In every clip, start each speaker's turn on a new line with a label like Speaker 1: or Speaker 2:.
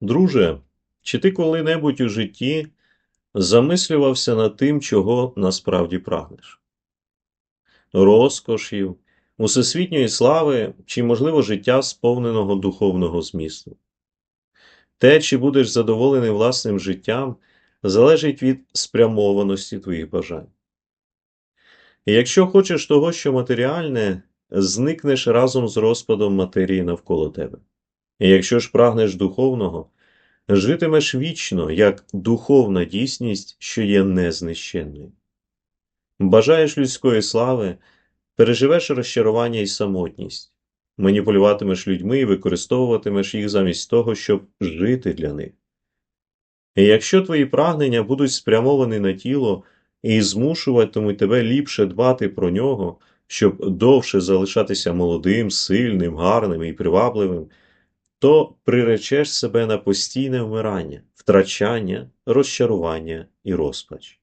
Speaker 1: Друже, чи ти коли-небудь у житті замислювався над тим, чого насправді прагнеш? Розкошів, усесвітньої слави чи, можливо, життя сповненого духовного змісту? Те, чи будеш задоволений власним життям, залежить від спрямованості твоїх бажань. І якщо хочеш того, що матеріальне, зникнеш разом з розпадом матерії навколо тебе. І якщо ж прагнеш духовного, житимеш вічно, як духовна дійсність, що є незнищенною. Бажаєш людської слави, переживеш розчарування і самотність, маніпулюватимеш людьми і використовуватимеш їх замість того, щоб жити для них. І якщо твої прагнення будуть спрямовані на тіло і змушуватимуть тебе ліпше дбати про нього, щоб довше залишатися молодим, сильним, гарним і привабливим, то приречеш себе на постійне вмирання, втрачання, розчарування і розпач.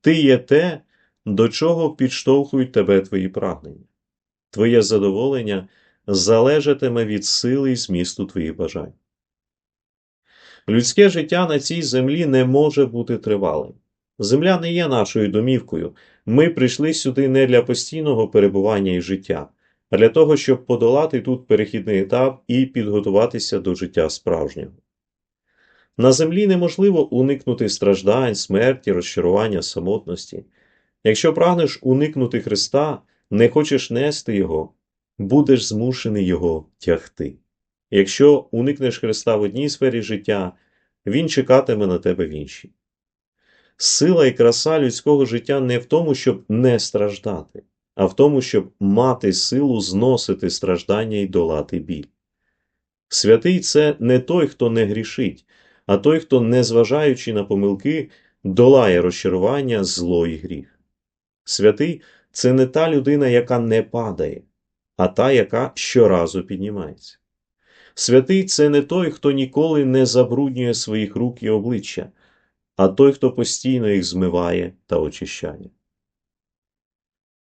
Speaker 1: Ти є те, до чого підштовхують тебе твої прагнення. Твоє задоволення залежатиме від сили і змісту твоїх бажань. Людське життя на цій землі не може бути тривалим. Земля не є нашою домівкою. Ми прийшли сюди не для постійного перебування і життя, для того, щоб подолати тут перехідний етап і підготуватися до життя справжнього. На землі неможливо уникнути страждань, смерті, розчарування, самотності. Якщо прагнеш уникнути Христа, не хочеш нести Його, будеш змушений Його тягти. Якщо уникнеш Христа в одній сфері життя, Він чекатиме на тебе в іншій. Сила і краса людського життя не в тому, щоб не страждати, а в тому, щоб мати силу зносити страждання і долати біль. Святий це не той, хто не грішить, а той, хто, незважаючи на помилки, долає розчарування, зло і гріх. Святий це не та людина, яка не падає, а та, яка щоразу піднімається. Святий це не той, хто ніколи не забруднює своїх рук і обличчя, а той, хто постійно їх змиває та очищає.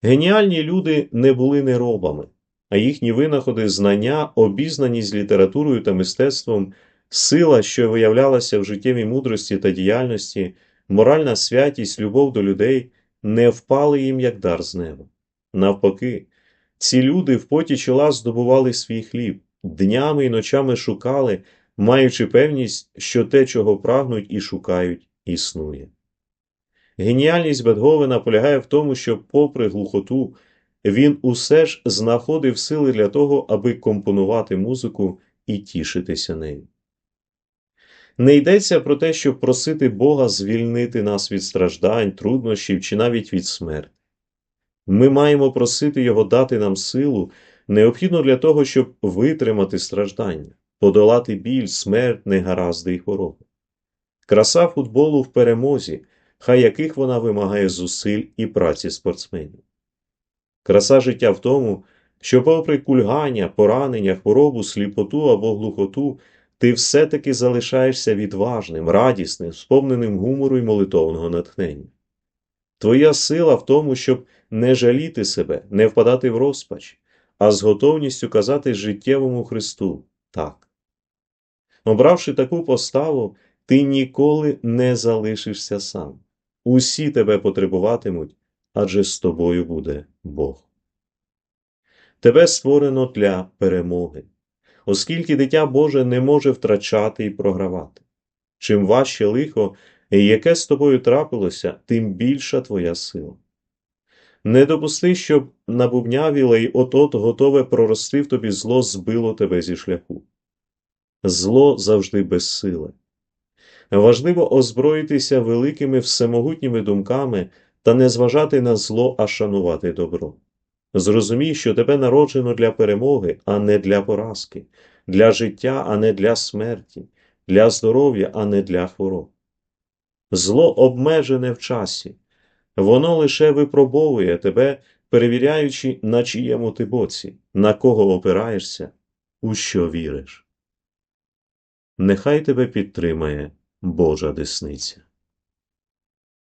Speaker 1: Геніальні люди не були неробами, а їхні винаходи, знання, обізнані з літературою та мистецтвом, сила, що виявлялася в життєвій мудрості та діяльності, моральна святість, любов до людей не впали їм як дар з неба. Навпаки, ці люди в поті чола здобували свій хліб, днями і ночами шукали, маючи певність, що те, чого прагнуть і шукають, існує. Геніальність Бетговена полягає в тому, що, попри глухоту, він усе ж знаходив сили для того, аби компонувати музику і тішитися нею. Не йдеться про те, щоб просити Бога звільнити нас від страждань, труднощів чи навіть від смерті. Ми маємо просити Його дати нам силу, необхідну для того, щоб витримати страждання, подолати біль, смерть, негаразди і хвороби. Краса футболу в перемозі, хай яких вона вимагає зусиль і праці спортсменів. Краса життя в тому, що, попри кульгання, поранення, хворобу, сліпоту або глухоту, ти все-таки залишаєшся відважним, радісним, сповненим гумору і молитовного натхнення. Твоя сила в тому, щоб не жаліти себе, не впадати в розпач, а з готовністю казати життєвому Христу так. Обравши таку поставу, ти ніколи не залишишся сам. Усі тебе потребуватимуть, адже з тобою буде Бог. Тебе створено для перемоги, оскільки дитя Боже не може втрачати і програвати. Чим важче лихо, яке з тобою трапилося, тим більша твоя сила. Не допусти, щоб набубнявіле й от-от готове прорости в тобі зло збило тебе зі шляху. Зло завжди безсиле. Важливо озброїтися великими всемогутніми думками та не зважати на зло, а шанувати добро. Зрозумій, що тебе народжено для перемоги, а не для поразки, для життя, а не для смерті, для здоров'я, а не для хвороб. Зло обмежене в часі, воно лише випробовує тебе, перевіряючи, на чиєму ти боці, на кого опираєшся, у що віриш. Нехай тебе підтримає Божа десниця.